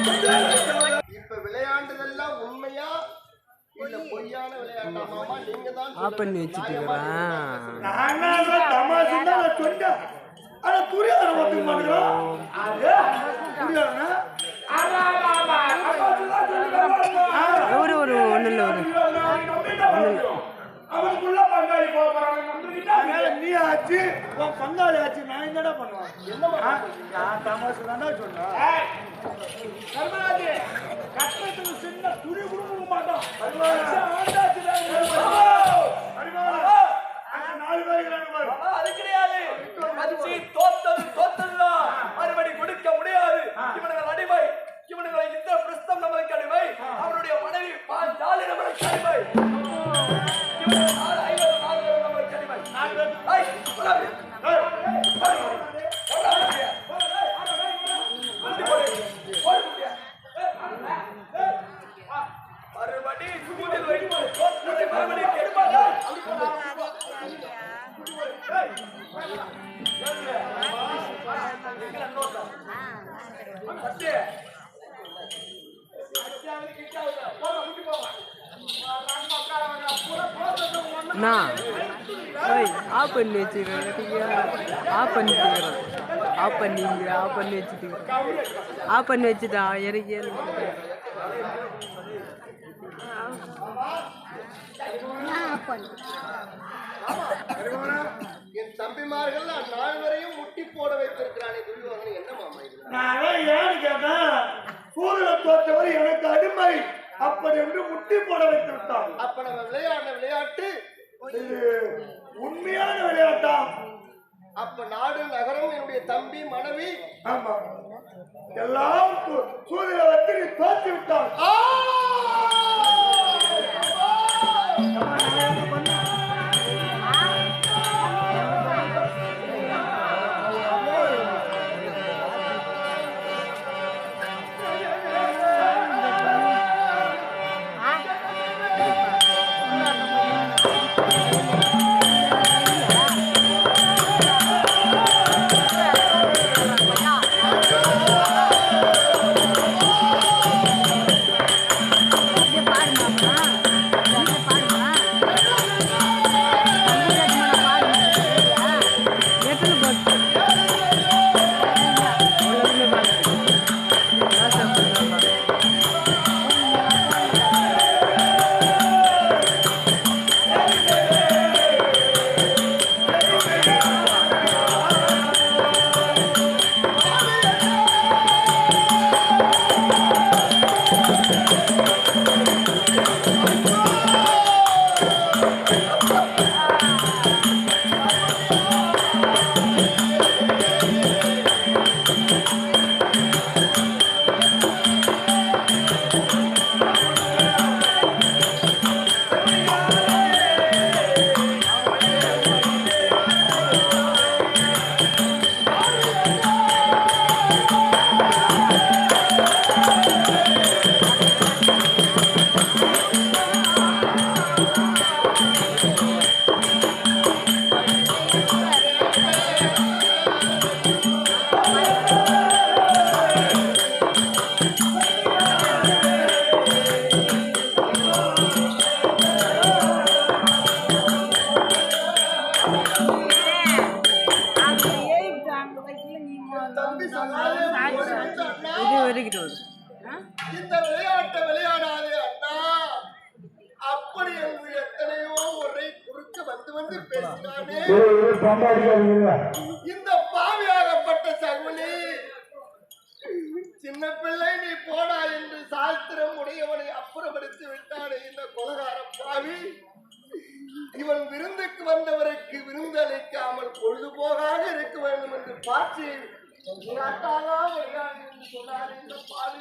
இப்ப விளையாண்டதெல்லாம் உண்மையா? இல்ல பொய்யான விளையாட்டா மாமா? நீங்க தான் ஆஃப் பண்ணி வச்சுட்டு இருக்கிறேன் நான் தமாசுன்னா நான் சொன்னேன் அது துரியாதனா ஒரு ஒரு ஒன்றும் இல்லை ஒரு அவனுக்குள்ள பங்காளி போறாங்க நீ ஆச்சு. உன் பங்காளி ஆச்சு நான் என்னடா பண்ணுவேன்? நான் தமாசு தானே சொன்னேன். கர்மராஜ் கட்டத்துக்கு சின்ன துணி கொடுக்க மாட்டோம் நாலு பேர் அது கிடையாது. தோத்தது தோத்ததுதான் மறுபடி கொடுக்க முடியாது. இவனுங்கள் அடிமை. இவனுங்களை இந்த பிரஸ்தம் நம்மளுக்கு அடிமை. அவனுடைய மனைவி பாஞ்சாலி நம்மளுக்கு அடிமை. நான் கொடாதே. கொண்டு போடு. போடு குட்டியா. மறுபடி சூதில் வைத்து தோத்ததை மறுபடியும் கெடுப்பார்கள் அண்ணா ஓய் ஆஃப் பண்ணி வச்சுக்கிறேன். ஆஃப் ஆஃப் பண்ணி ஆஃப் பண்ணி வச்சுட்டு ஆஃப் பண்ணி வச்சுட்டா எனக்கு என் தம்பிமார்கள் நால்வரையும் முட்டி போட வைத்திருக்கிறானே துரியோதனன் என்ன மாமா இது நான் ஏன்னு சூரியனை தோற்றவர் எனக்கு அடிமை. அப்படி என்று முட்டி போட வைத்து விட்டான் அப்ப நம்ம விளையாட விளையாட்டு உண்மையான விளையாட்டா அப்ப நாடு நகரம் என்னுடைய தம்பி மனைவி. ஆமா. எல்லாம் சூ- சூரியனை வந்து நீ தோற்று விட்டான் ஆ! இது வருகிறது இந்த விளையாட்டை விளையாடாதே அண்ணா. அப்படி என்று எத்தனையோ ஒன்றை குறுக்க வந்து வந்து பேசினானே. இந்த பாவியாகப்பட்ட சகுனி சின்ன பிள்ளை நீ போடா என்று சாஸ்திரம் உடையவனை அப்புறப்படுத்தி விட்டானே இந்த கொலகார பாவி. வேண்டும் பார்த்து நாட்டாளா வருகிறான் என்று சொன்னார் இந்த பாவி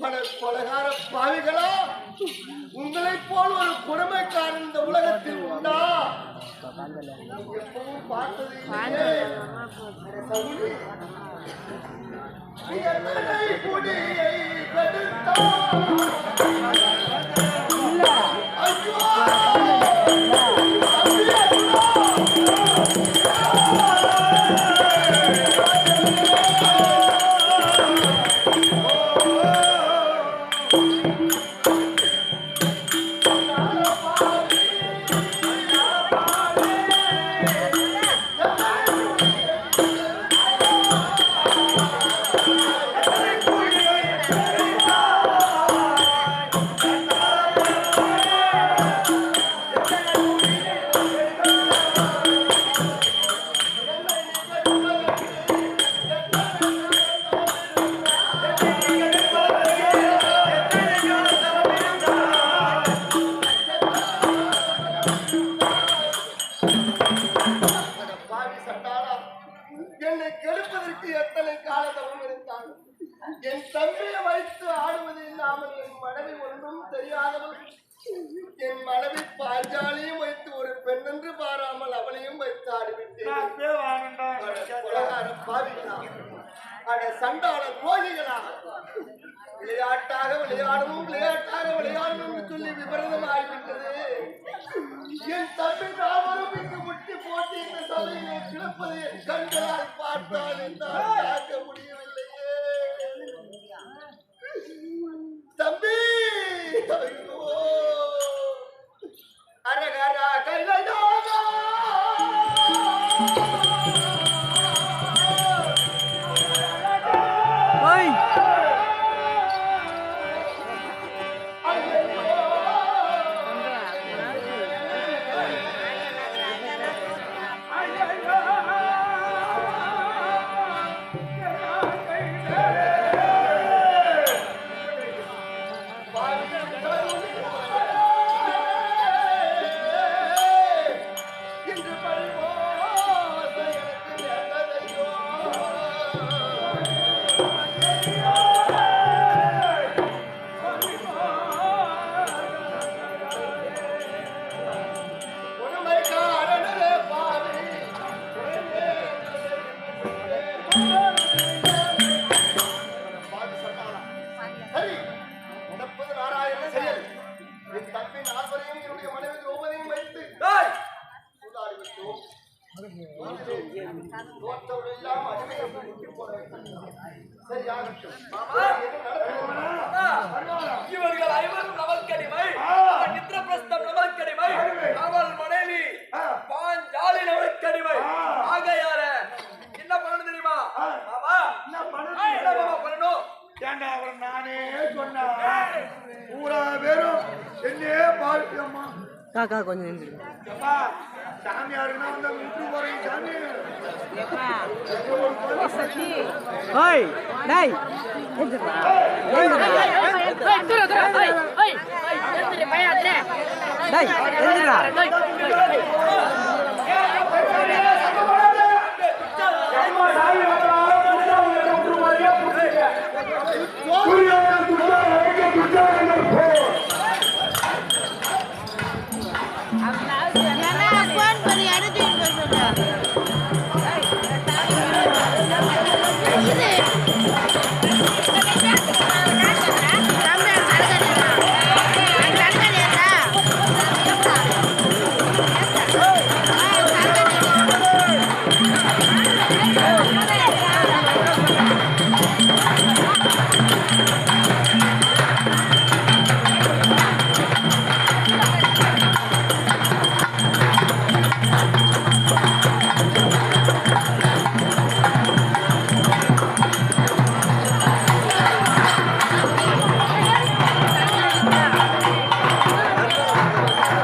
பல கொலகார பாவிகளா. உங்களைப் போல் ஒரு கொடுமைக்காரன் இந்த உலகத்தில் உண்டா? எப்பவும் பார்த்தது வைத்து எத்தனை காலதவம் இருந்தான் என் தம்பியை வைத்து ஆடுவது இல்லாமல் என் மனைவி ஒன்றும் தெரியாதவள். என் மனைவி பாஞ்சாலியும் வைத்து ஒரு பெண்ணென்று பாராமல் அவளையும் வைத்து ஆடிவிட்டேன். அட சண்டாள துரோகிகளா. விளையாட்டாக விளையாடணும் விளையாட்டாக விளையாடணும் என்று சொல்லி விபரீதம் ஆகிவிட்டது. என் தம்பி தாமரம் இந்த சபையிலே கிடப்பதை கண்களால் பார்த்தால் என்னால் பார்க்க முடியும். இவர்கள் ஐவரும் நமக்கடிமை அவன் இந்திரபிரஸ்தம் நமக்கடிமை அவள் மனைவி பாஞ்சாலி நமக்கடிமை ஆகையால என்ன பண்ணணும் தெரியுமா மாமா என்ன மாமா பண்ணணும் ஏண்டா அவரை நானே சொன்னேன் பூரா பேரும் என்னையே பாருக்கம்மா காக்கா கொஞ்சம் நின்று அப்பா சாமியாருன்னா வந்து விட்டு போறீங்க சாமி ஓய் டேய் எந்திரா எந்திரா டேய் எந்திரா ஏம்மா சாமி